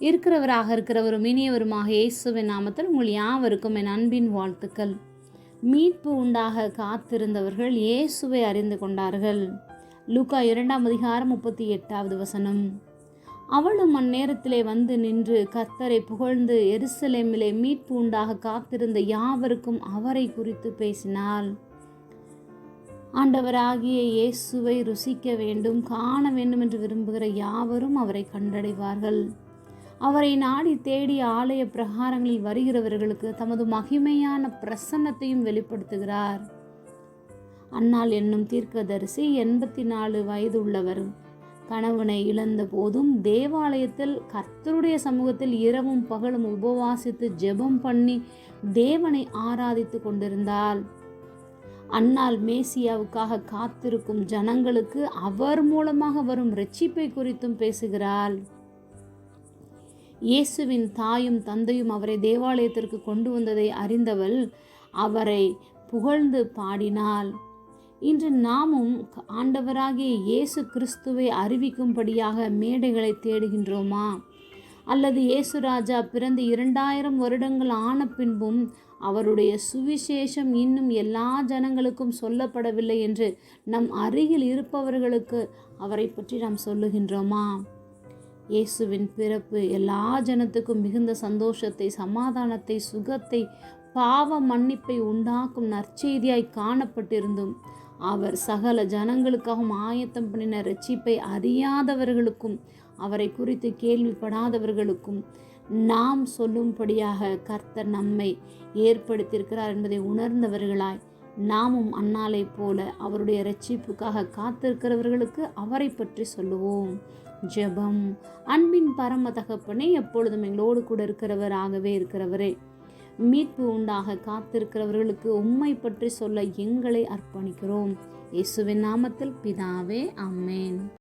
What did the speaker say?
இருக்கிறவராக இருக்கிறவரும் இனியவருமாக இயேசுவின் நாமத்தில் உங்கள் யாவருக்கும் என் அன்பின் வாழ்த்துக்கள். மீட்பு உண்டாக காத்திருந்தவர்கள் இயேசுவை அறிந்து கொண்டார்கள். லூக்கா இரண்டாம் அதிகாரம் முப்பத்தி எட்டாவது வசனம். அவளும் அந்நேரத்திலே வந்து நின்று கர்த்தரை புகழ்ந்து எருசலேமிலே மீட்பு உண்டாக காத்திருந்த யாவருக்கும் அவரை குறித்து பேசினாள். ஆண்டவராகிய இயேசுவை ருசிக்க வேண்டும் காண வேண்டும் என்று விரும்புகிற யாவரும் அவரை கண்டடைவார்கள். அவரை நாடி தேடி ஆலய பிரகாரங்களில் வருகிறவர்களுக்கு தமது மகிமையான பிரசன்னத்தையும் வெளிப்படுத்துகிறார். அன்னாள் என்னும் தீர்க்கதரிசி எண்பத்தி நாலு வயது உள்ளவர். கணவனை இழந்த போதும் தேவாலயத்தில் கர்த்தருடைய சமூகத்தில் இரவும் பகலும் உபவாசித்து ஜெபம் பண்ணி தேவனை ஆராதித்து கொண்டிருந்தாள் அன்னால் மேசியாவுக்காக காத்திருக்கும் ஜனங்களுக்கு அவர் மூலமாக வரும் ரட்சிப்பை குறித்தும் பேசுகிறாள். இயேசுவின் தாயும் தந்தையும் அவரை தேவாலயத்திற்கு கொண்டு வந்ததை அறிந்தவள் அவரை புகழ்ந்து பாடினாள். இன்று நாமும் ஆண்டவராகிய இயேசு கிறிஸ்துவை அறிவிக்கும்படியாக மேடைகளை தேடுகின்றோமா? அல்லது இயேசு ராஜா பிறந்து இரண்டாயிரம் வருடங்கள் ஆன பின்பும் அவருடைய சுவிசேஷம் இன்னும் எல்லா ஜனங்களுக்கும் சொல்லப்படவில்லை என்று நம் அருகில் இருப்பவர்களுக்கு அவரை பற்றி நாம் சொல்லுகின்றோமா? இயேசுவின் பிறப்பு எல்லா ஜனத்துக்கும் மிகுந்த சந்தோஷத்தை சமாதானத்தை சுகத்தை பாவ மன்னிப்பை உண்டாக்கும் நற்செய்தியாய் காணப்பட்டிருந்தும் அவர் சகல ஜனங்களுக்காகவும் ஆயத்தம் பண்ணின ரட்சிப்பை அறியாதவர்களுக்கும் அவரை குறித்து கேள்விப்படாதவர்களுக்கும் நாம் சொல்லும்படியாக கர்த்தர் நம்மை ஏற்படுத்தியிருக்கிறார் என்பதை உணர்ந்தவர்களாய் நாமும் அன்னாலை போல அவருடைய ரட்சிப்புக்காக காத்திருக்கிறவர்களுக்கு அவரை பற்றி சொல்லுவோம். ஜெபம் அன்பின் பரம தகப்பனே எப்பொழுதும் எங்களோடு கூட இருக்கிறவராகவே இருக்கிறவரே. மீட்பு உண்டாக காத்திருக்கிறவர்களுக்கு உண்மை பற்றி சொல்ல எங்களை அர்ப்பணிக்கிறோம். இயேசுவின் நாமத்தில் பிதாவே அம்மேன்